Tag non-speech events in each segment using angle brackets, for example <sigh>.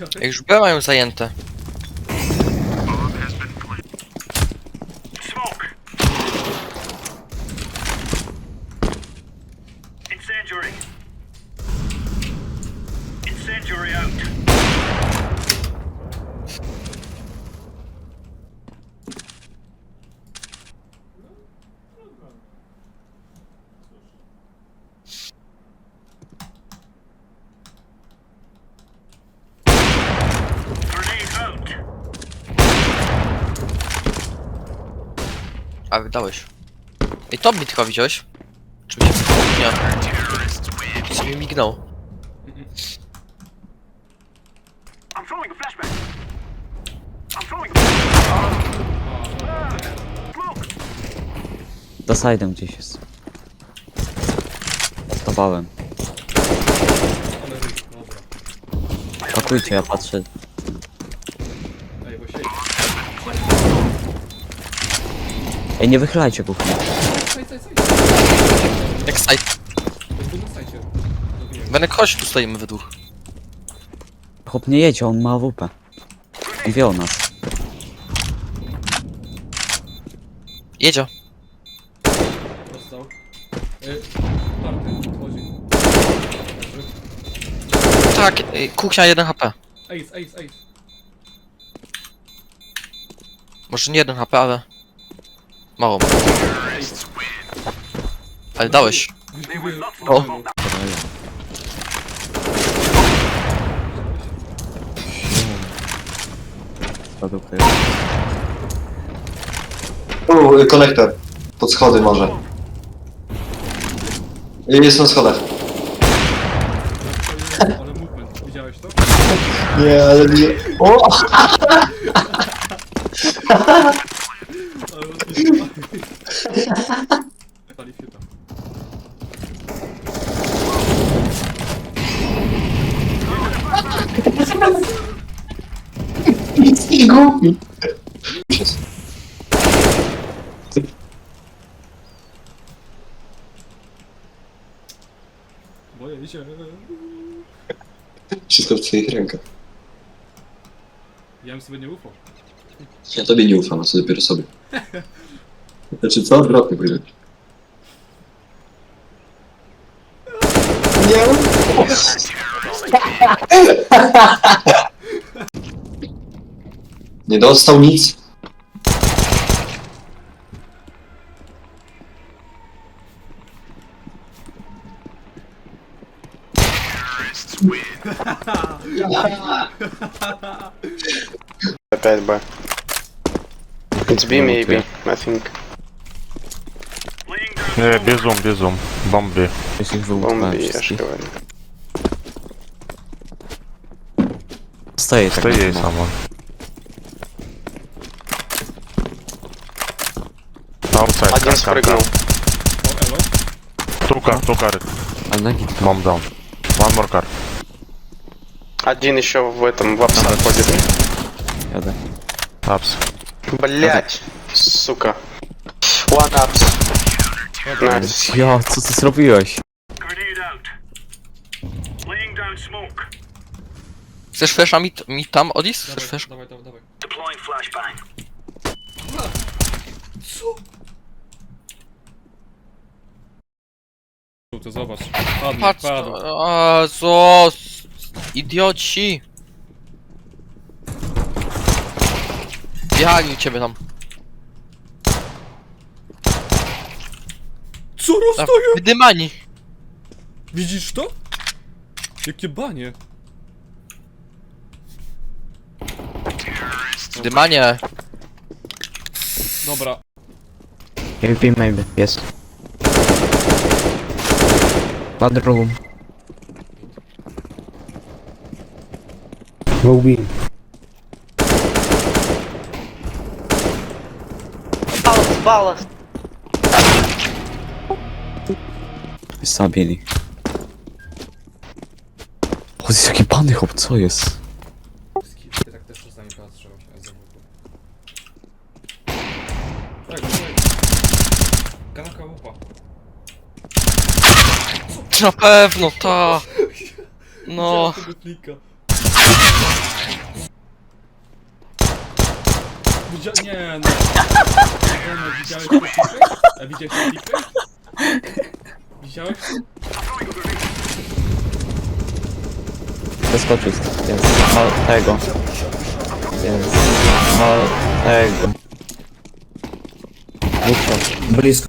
Jak już B mają zajęte. Smoke. Incendiary. Incendiary out. Grenade out. A wydałeś. Ej, to tylko widziałeś? Czy mi się Nie. Co mi mignął? Za side'em gdzieś jest. Dobra. Pakujcie, ja patrzę. Ej, nie wychylajcie kuchni. Saj, saj, saj. Jak side. To jest tu na sajcie. Zrobiłem. Benek, chodź, tu stoimy we dwóch. Chłop nie jedzie, on ma AWP. On wie o nas. Jedzie. Dostał. Ej, party, odchodzi. Leży. Tak, kuchnia 1 HP. Ace, ace, ace. Może nie 1 HP, ale... Mało. Ale dałeś. O. Produkty. U, konektor. Pod schody może. Jest na schodach. Ale movement, widziałeś to? Nie, ale nie. O! <laughs> Dali fiuta. Głupi. Boję się. Wszystko w twoich rękach. Ja bym sobie nie ufał. Ja tobie nie ufam, a co dopiero sobie. Это же целый дрот не придет. Не дал столнить. Опять бы. It's B maybe, I think. Э, безум, безум. Бомби. Бомби, я же говорю. Стоит. Стоит сама. Outside, Один спрыгнул. Two Тука, two car. Одна гид. Bomb down. One more car. Один еще в этом, в апс ходит. Я да. Апс. Блять, сука. One ups. Nice. Ja, co ty zrobiłeś? Grenade out. Laying down smoke. Chcesz flasha mi, mi tam, Odis? Chcesz Dawaj, flash? dawaj, dawaj, dawaj. Deploying flashbang. Tu, to zobacz. Padł, Patrz, padł. a, zos, idioci. Wjechali ciebie tam. Co A, rozstoję? Wydymani. Widzisz to? Jakie banie. Wydymanie. Dobra. Maybe, maybe, yes. Bad room. B. balast. Zabili. O, jest jaki pany chłop, co jest? Tak też czasami patrzę. Na pewno, ta. No. Nie, no. Ewena, widziałeś te klipy? A widziałeś klipy? Widziałeś? Zeskoczył z jest ma tego. Jest ma tego. Dwóch Blisko.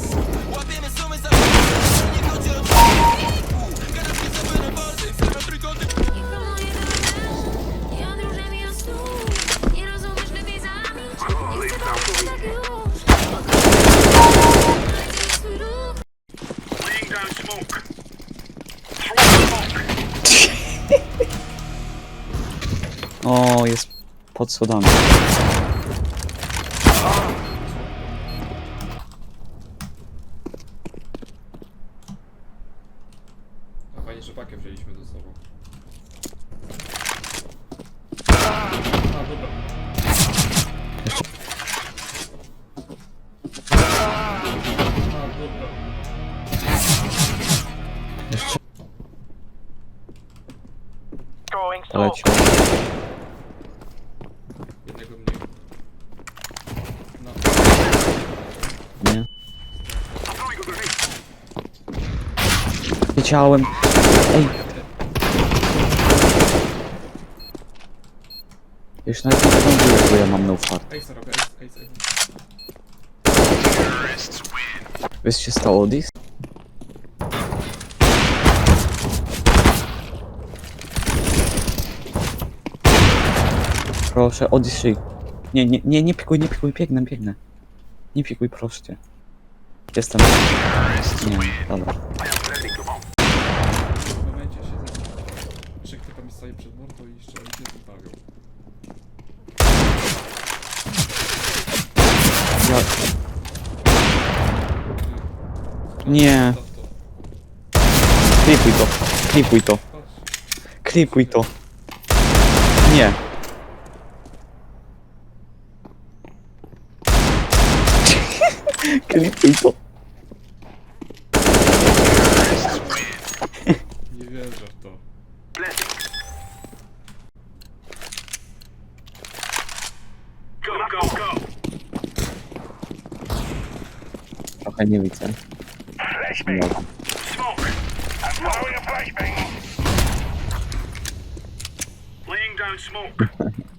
O, jest pod schodami. A fajnie, że pakę wzięliśmy ze sobą. A, dobra. A, dobra. Going Poleciał. Jednego mniej. No. Nie? Wiedziałem. Ej. Już nawet nie wygląduje, bo ja mam no fart. Ace robię, ace, ace, ace. Wiesz się stało, Dis? Proszę, Odyssey. Nie, nie, nie, nie pikuj, nie pikuj, biegnę, biegnę. Nie pikuj, proszę cię. Jestem. Nie, dobra. W momencie się zaczyna. Trzech typami stoi przed mordą i jeszcze oni się wybawią. Ja... Nie. Klipuj to, klipuj to, klipuj to. Nie. <laughs> klipuj to. Nie wierzę w to. Trochę nie widzę. Flashbang. Smoke. I'm throwing a flashbang. Laying down smoke. <laughs>